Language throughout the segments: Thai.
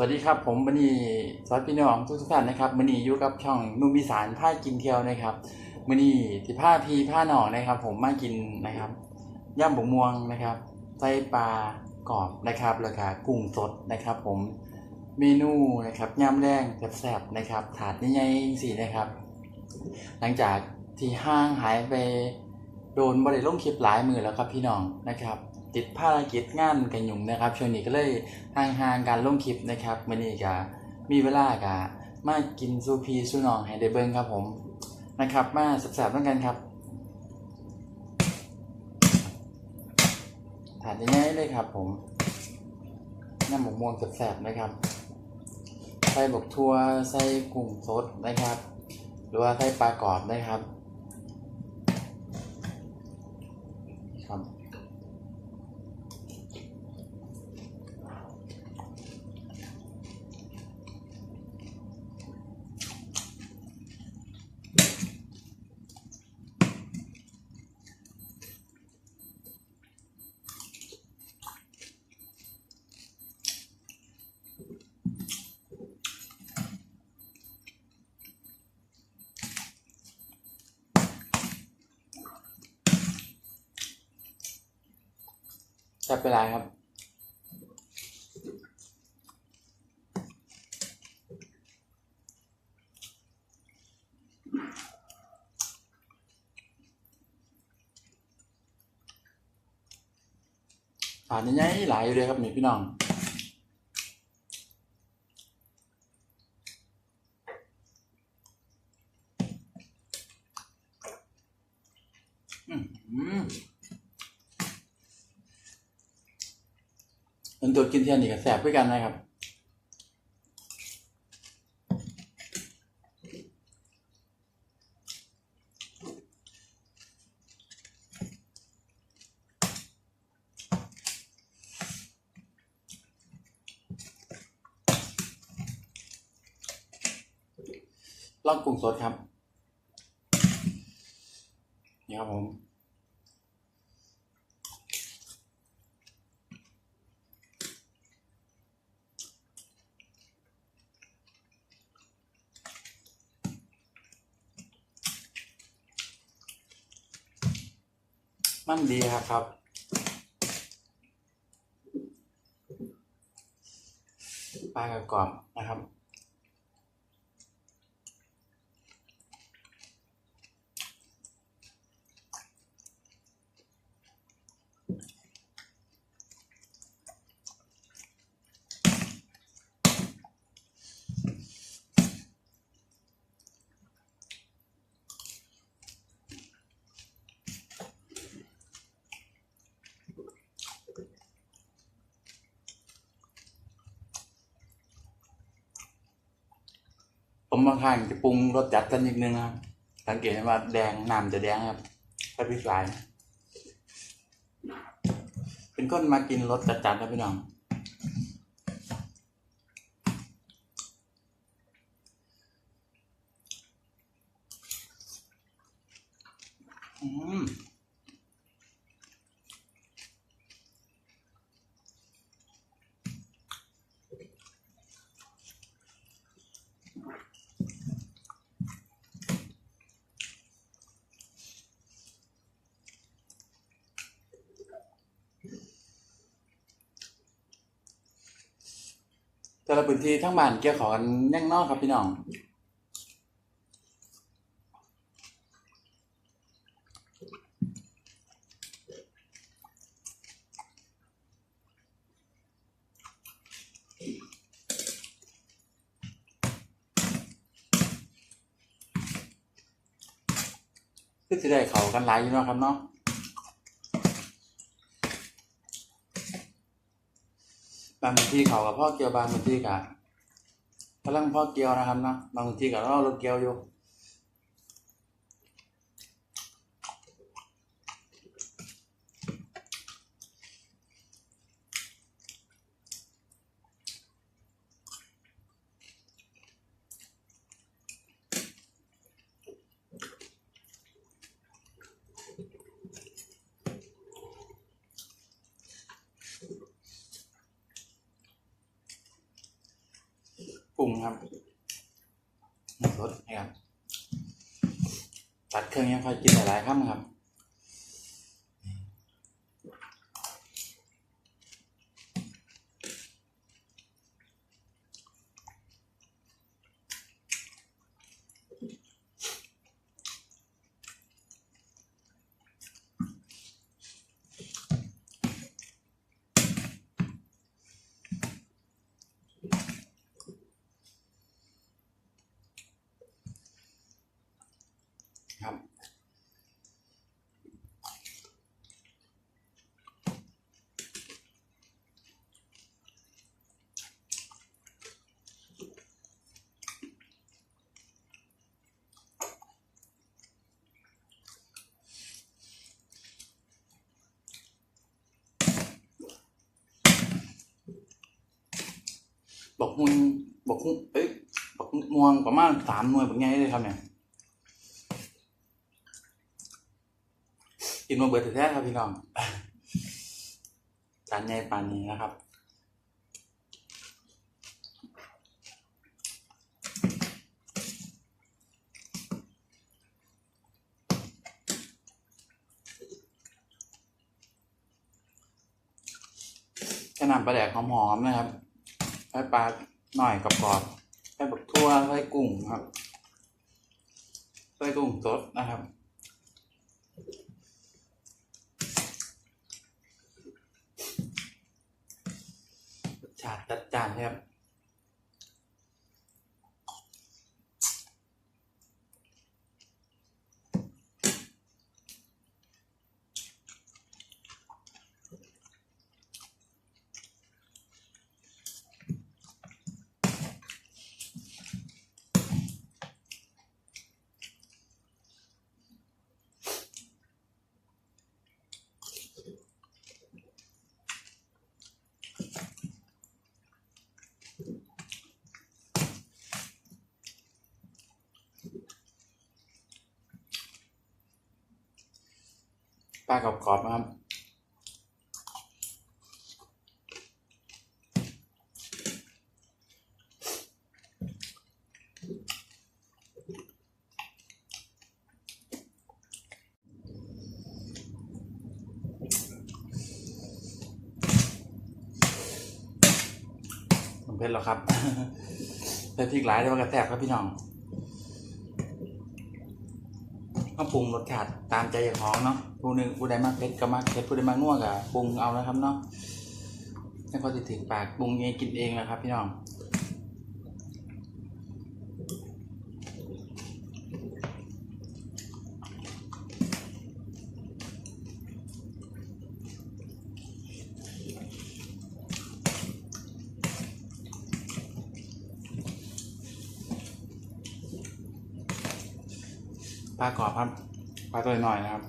สวัสดีครับผมมณีสวัสดีพี่น้องทุกท่านนะครับมณีอยู่กับช่องนุ่มอีสานผ้ากินเที่ยวนะครับมณีที่ผ้าพีผ้าหนอนะครับ ผมมากินนะครับย่ำบกม่วงนะครับไส้ปลากรอบนะครับแล้วก็กุ้งสดนะครับ ผมเมนูนะครับย่ำแรงแซ่บๆนะครับ ถาดใหญ่ๆสินะครับ หลังจากที่ห้างหายไปโดนบริลงคลิปหลายมือแล้วครับพี่น้องนะครับ ติดภารกิจงานกันยุ่งนะครับ ช่วงนี้ก็เลยห่างๆการลงคลิปนะครับมื่อนี้ก็มีเวลากะมากินซูพีซูนองให้ได้เบิ้งครับผมนะครับ มาแสบๆต้องกันครับถาดง่ายๆเลยครับผมน้ำหมกม่วงแสบๆนะครับใส่บกทัวใส่กุ้งสดนะครับ หรือว่าใส่ปลากรอบนะครับ จับเวลาครับอ่านยังไงหลายอยู่เลยครับนี่พี่น้อง อืมอืม เป็นตัวกินเทียนนี่ก็แสบด้วยกันนะครับลองกุ้งสดครับ นี่ครับผม มันดีครับ ปลากระกรอบนะครับ ผมบางครั้งจะปรุงรสจัดกันนิดนึงครับ สังเกตเห็นว่าแดงน้ำจะแดงครับถ้าพริกลาย เป็นคนมากินรสจัดๆครับพี่น้อง อืม แต่ละพื้นที่ทั้งบ้านเกี่ยวขอกันยังนอกครับพี่น้องคือจะได้เขากันหลายอยู่เนาะครับเนาะ บางทีเขากับพ่อเกียวบางทีกับพลังพ่อเกียวนะครับเนาะบางทีกับเรารถเกียวอยู่ ปรุงครับน้ำรสนะครับตัดเครื่องยังค่อยกินหลายๆครั้งครับ บอกมุนบอกมุน เอ้ยบอกม่วงประมาณสามหน่วยแบบไงเลยครับเนี่ยกินมาเบิดแท้ครับพี่น้องจานใหญ่ปานนี้นะครับแค่นำปลาแดกหอมๆนะครับใส่ปลา หน่อยกรอบใส่บักทั่วใส่กุ้งครับใส่กุ้งสดนะครับรสชาติจัดจ้านครับ ปลากรอบๆนะครับผมเผ็ดแล้วครับใส่พริกหลายได้ว่ากระแทกครับพี่น้อง ก็ ปรุงรสชาติตามใจอย่างของเนาะผู้หนึ่งผู้ใดมากเผ็ดก็มากเผ็ดผู้ใดมากนัวก็ปรุงเอานะครับเนาะแล้วก็จะถึงปากปรุงเองกินเองนะครับ พี่น้อง ปลากรอบครับปลาตัวหน่อยนะครับ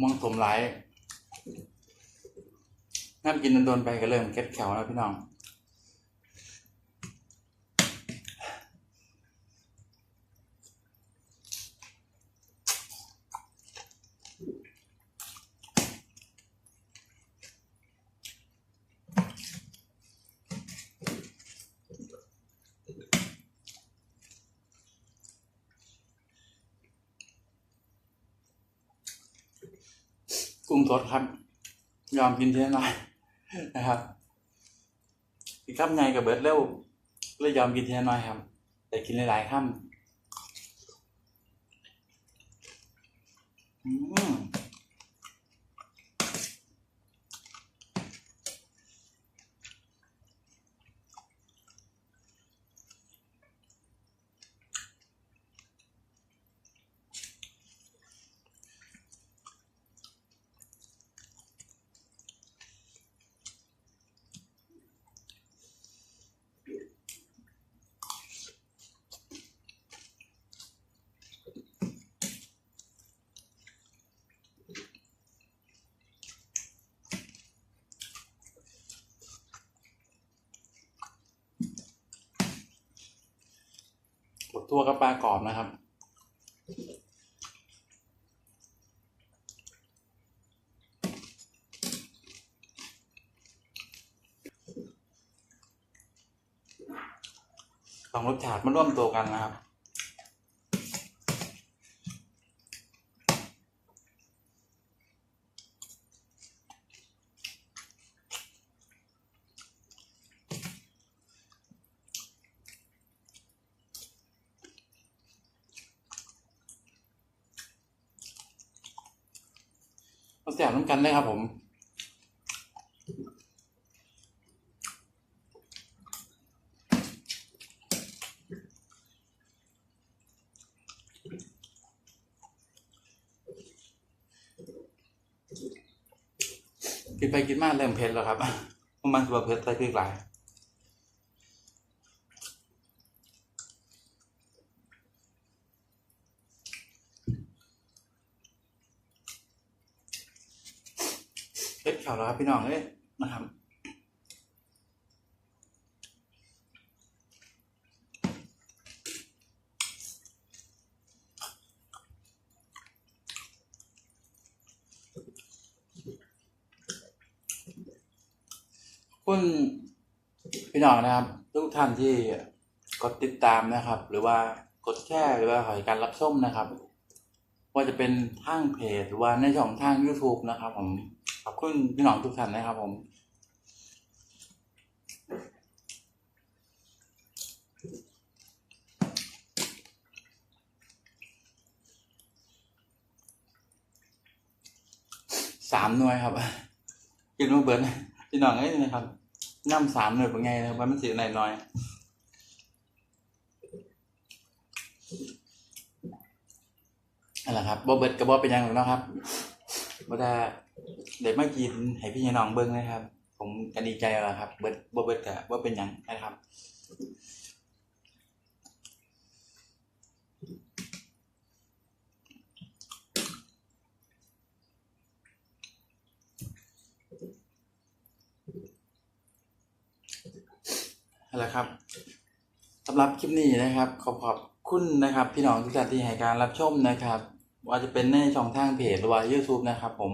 ม่วงสมหลายน้ำกินโดนๆไปก็เริ่มเก็ดแขวแล้วพี่น้อง กุ้งสดครับ ยอมกินเท่าน้อยนะครับกินข้ามในกับเบิร์ดเร็วเลยยอมกินเท่าน้อยครับ แต่กินหลายๆข้ามอืม ทั่วกับปลากรอบนะครับ สองรสชาติมาร่วมตัวกันนะครับ แสบน้ำกันเลยครับผมกินไปกินมาเริ่มเผ็ดแล้วครับประมาณตัวเผ็ดใส่พริกหลาย เผ็ด ข่าวแล้วครับพี่น้องเอ้ยนะครับคุณพี่น้องนะครับ ทุกท่านที่กดติดตามนะครับ หรือว่ากดแชร์หรือว่าขอการรับชมนะครับ ว่าจะเป็นทางเพจหรือว่าในช่องทาง YouTube นะครับผม อบคุณพี่น้องทุกท่านนะครับผมสามหน่วยครับกินมาเบิร์นพี่น้องเอ้ยนะครับน้ำสามหน่วยเป็นไงนะครับมันสีไหนน้อยนั่นแหละครับบ่เบิร์ดกับบ่เป็นยังหรอกเนาะครับ บ่ได้เด็กมากินให้พี่น้องเบิ่งนะครับ ผมก็ดีใจแล้วครับ เบิร์ดบ่เบิร์ดกับบ่เป็นยังนะครับนั่นแหละครับสำหรับคลิปนี้นะครับ ขอขอบคุณนะครับ พี่น้องทุกท่านที่ให้การรับชมนะครับ ว่าจะเป็นในช่องทางเพจหรือว่า YouTube นะครับ ผม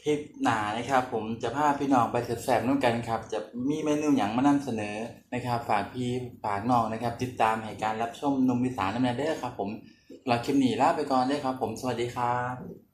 คลิปหนานะครับ ผมจะพาพี่น้องไปแสบๆนู่นกันครับ จะมีเมนูอย่างมานำเสนอนะครับ ฝากพี่ฝากน้องนะครับ ติดตามให้การรับชมนมวิสานน้ำแนเด้อครับ ผมหลักคลิปนี้ลาไปก่อนเด้ครับ ผมสวัสดีครับ